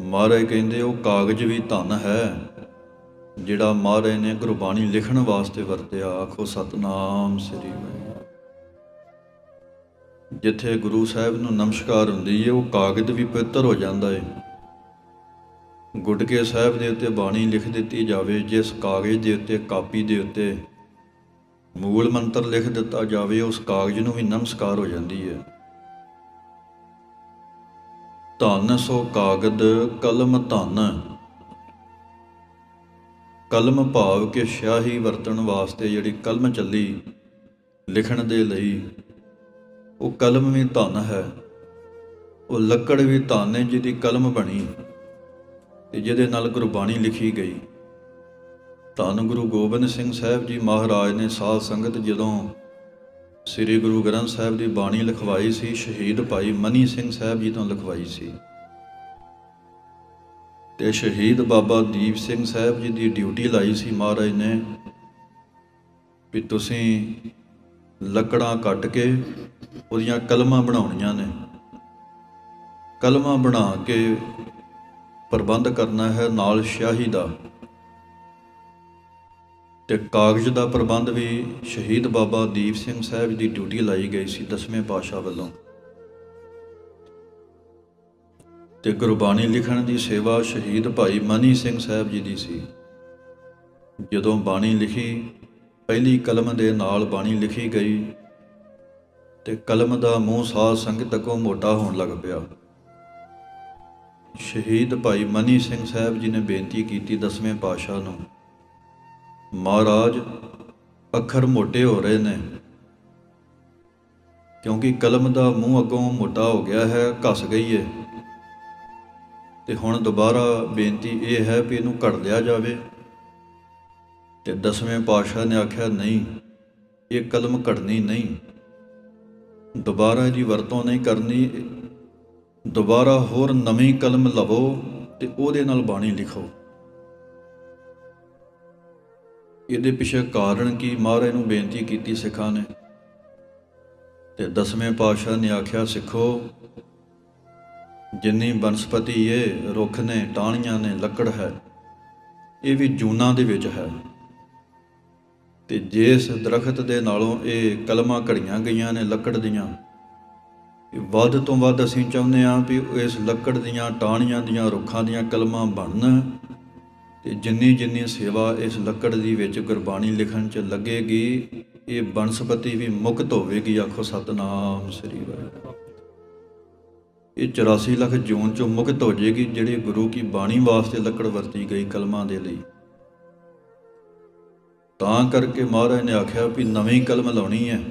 ਮਹਾਰਾਜ ਕਹਿੰਦੇ, ਉਹ ਕਾਗਜ਼ ਵੀ ਧਨ ਹੈ, ਜਿਹੜਾ ਮਹਾਰਾਜ ਨੇ ਗੁਰਬਾਣੀ ਲਿਖਣ ਵਾਸਤੇ ਵਰਤਿਆ। ਆਖੋ, ਸਤਨਾਮ ਸ੍ਰੀ ਵਾਹਿਗੁਰੂ। ਜਿੱਥੇ ਗੁਰੂ ਸਾਹਿਬ ਨੂੰ ਨਮਸਕਾਰ ਹੁੰਦੀ ਹੈ ਉਹ ਕਾਗਜ਼ ਵੀ ਪਵਿੱਤਰ ਹੋ ਜਾਂਦਾ ਹੈ ਗੁਟਕੇ ਸਾਹਿਬ ਦੇ ਉੱਤੇ ਬਾਣੀ ਲਿਖ ਦਿੱਤੀ ਜਾਵੇ, ਜਿਸ ਕਾਗਜ਼ ਦੇ ਉੱਤੇ, ਕਾਪੀ ਦੇ ਉੱਤੇ ਮੂਲ ਮੰਤਰ ਲਿਖ ਦਿੱਤਾ ਜਾਵੇ, ਉਸ ਕਾਗਜ਼ ਨੂੰ ਵੀ ਨਮਸਕਾਰ ਹੋ ਜਾਂਦੀ ਹੈ ਧਨ ਸੋ ਕਾਗਦ ਕਲਮ ਧੰਨ। ਕਲਮ ਭਾਵ ਕਿ ਸਿਆਹੀ ਵਰਤਣ ਵਾਸਤੇ ਜਿਹੜੀ ਕਲਮ ਚੱਲੀ, ਲਿਖਣ ਦੇ ਲਈ, ਉਹ ਕਲਮ ਵੀ ਧਨ ਹੈ। ਉਹ ਲੱਕੜ ਵੀ ਧੰਨ ਹੈ ਜਿਹਦੀ ਕਲਮ ਬਣੀ ਤੇ ਜਿਹਦੇ ਨਾਲ ਗੁਰਬਾਣੀ ਲਿਖੀ ਗਈ। ਧੰਨ ਗੁਰੂ ਗੋਬਿੰਦ ਸਿੰਘ ਸਾਹਿਬ ਜੀ ਮਹਾਰਾਜ ਨੇ ਸਾਧ ਸੰਗਤ ਜਦੋਂ ਸ੍ਰੀ ਗੁਰੂ ਗ੍ਰੰਥ ਸਾਹਿਬ ਦੀ ਬਾਣੀ ਲਿਖਵਾਈ ਸੀ, ਸ਼ਹੀਦ ਭਾਈ ਮਨੀ ਸਿੰਘ ਸਾਹਿਬ ਜੀ ਤੋਂ ਲਿਖਵਾਈ ਸੀ। ਤੇ ਸ਼ਹੀਦ ਬਾਬਾ ਦੀਪ ਸਿੰਘ ਸਾਹਿਬ ਜੀ ਦੀ ਡਿਊਟੀ ਲਾਈ ਸੀ ਮਹਾਰਾਜ ਨੇ ਵੀ ਤੁਸੀਂ ਲੱਕੜਾਂ ਕੱਟ ਕੇ ਉਹਦੀਆਂ ਕਲਮਾਂ ਬਣਾਉਣੀਆਂ ਨੇ। ਕਲਮਾਂ ਬਣਾ ਕੇ ਪ੍ਰਬੰਧ ਕਰਨਾ ਹੈ ਨਾਲ ਸ਼ਾਹੀ ਦਾ। ਤੇ ਕਾਗਜ਼ ਦਾ ਪ੍ਰਬੰਧ ਵੀ ਸ਼ਹੀਦ ਬਾਬਾ ਦੀਪ ਸਿੰਘ ਸਾਹਿਬ ਦੀ ਡਿਊਟੀ ਲਾਈ ਗਈ ਸੀ ਦਸਵੇਂ ਪਾਤਸ਼ਾਹ ਵੱਲੋਂ। ਤੇ ਗੁਰਬਾਣੀ ਲਿਖਣ ਦੀ ਸੇਵਾ ਸ਼ਹੀਦ ਭਾਈ ਮਨੀ ਸਿੰਘ ਸਾਹਿਬ ਜੀ ਦੀ ਸੀ। ਜਦੋਂ ਬਾਣੀ ਲਿਖੀ, ਪਹਿਲੀ ਕਲਮ ਦੇ ਨਾਲ ਬਾਣੀ ਲਿਖੀ ਗਈ, ਤੇ ਕਲਮ ਦਾ ਮੂੰਹ ਸਾਧ ਸੰਗਤ ਕੋ ਮੋਟਾ ਹੋਣ ਲੱਗ ਪਿਆ। ਸ਼ਹੀਦ ਭਾਈ ਮਨੀ ਸਿੰਘ ਸਾਹਿਬ ਜੀ ਨੇ ਬੇਨਤੀ ਕੀਤੀ ਦਸਵੇਂ ਪਾਤਸ਼ਾਹ ਨੂੰ ਮਹਾਰਾਜ, ਅੱਖਰ ਮੋٹے ਹੋ ਰਹੇ ਨੇ। ਕਿਉਂਕਿ ਕਲਮ ਦਾ ਮੂੰਹ ਅੱਗੋਂ ਮੋਟਾ ਹੋ ਗਿਆ ਹੈ, ਘਸ ਗਈ ਹੈ ਤੇ ਹੁਣ ਦੁਬਾਰਾ ਬੇਨਤੀ ਇਹ ਹੈ ਵੀ ਇਹਨੂੰ ਘੜ ਲਿਆ ਜਾਵੇ। ਤੇ ਦਸਵੇਂ ਪਾਤਸ਼ਾਹ ਨੇ ਆਖਿਆ, ਨਹੀਂ, ਇਹ ਕਲਮ ਘੜਨੀ ਨਹੀਂ। ਦੁਬਾਰਾ ਇਹਦੀ ਵਰਤੋਂ ਨਹੀਂ ਕਰਨੀ। ਦੁਬਾਰਾ ਹੋਰ ਨਵੀਂ ਕਲਮ ਲਵੋ ਤੇ ਉਹਦੇ ਨਾਲ ਬਾਣੀ ਲਿਖੋ। ਇਹਦੇ ਪਿੱਛੇ ਕਾਰਨ ਕੀ? ਮਹਾਰਾਜ ਨੂੰ ਬੇਨਤੀ ਕੀਤੀ ਸਿੱਖਾਂ ਨੇ ਤੇ ਦਸਵੇਂ ਪਾਤਸ਼ਾਹ ਨੇ ਆਖਿਆ, ਸਿੱਖੋ, ਜਿੰਨੀ ਬਨਸਪਤੀ ਏ, ਰੁੱਖ ਨੇ, ਟਾਹਣੀਆਂ ਨੇ, ਲੱਕੜ ਹੈ, ਇਹ ਵੀ ਜੂਨਾਂ ਦੇ ਵਿੱਚ ਹੈ। ਤੇ ਜਿਸ ਦਰਖਤ ਦੇ ਨਾਲੋਂ ਇਹ ਕਲਮਾਂ ਘੜੀਆਂ ਗਈਆਂ ਨੇ ਲੱਕੜ ਦੀਆਂ, ਇਹ ਵੱਧ ਤੋਂ ਵੱਧ ਅਸੀਂ ਚਾਹੁੰਦੇ ਹਾਂ ਵੀ ਇਸ ਲੱਕੜ ਦੀਆਂ, ਟਾਹਣੀਆਂ ਦੀਆਂ, ਰੁੱਖਾਂ ਦੀਆਂ ਕਲਮਾਂ ਬਣਨ। ਤੇ ਜਿੰਨੀ ਜਿੰਨੀ ਸੇਵਾ ਇਸ ਲੱਕੜ ਦੀ ਵਿੱਚ ਗੁਰਬਾਣੀ ਲਿਖਣ 'ਚ ਲੱਗੇਗੀ, ਇਹ ਬਨਸਪਤੀ ਵੀ ਮੁਕਤ ਹੋਵੇਗੀ, ਆਖੋ ਸਤਨਾਮ ਸ੍ਰੀ ਵਾਹਿਗੁਰੂ। ਇਹ 84 ਲੱਖ ਜੂਨ 'ਚੋਂ ਮੁਕਤ ਹੋ ਜਾਏਗੀ, ਜਿਹੜੀ ਗੁਰੂ ਕੀ ਬਾਣੀ ਵਾਸਤੇ ਲੱਕੜ ਵਰਤੀ ਗਈ ਕਲਮਾਂ ਦੇ ਲਈ। ਤਾਂ ਕਰਕੇ ਮਹਾਰਾਜ ਨੇ ਆਖਿਆ ਵੀ ਨਵੀਂ ਕਲਮ ਲਾਉਣੀ ਹੈ।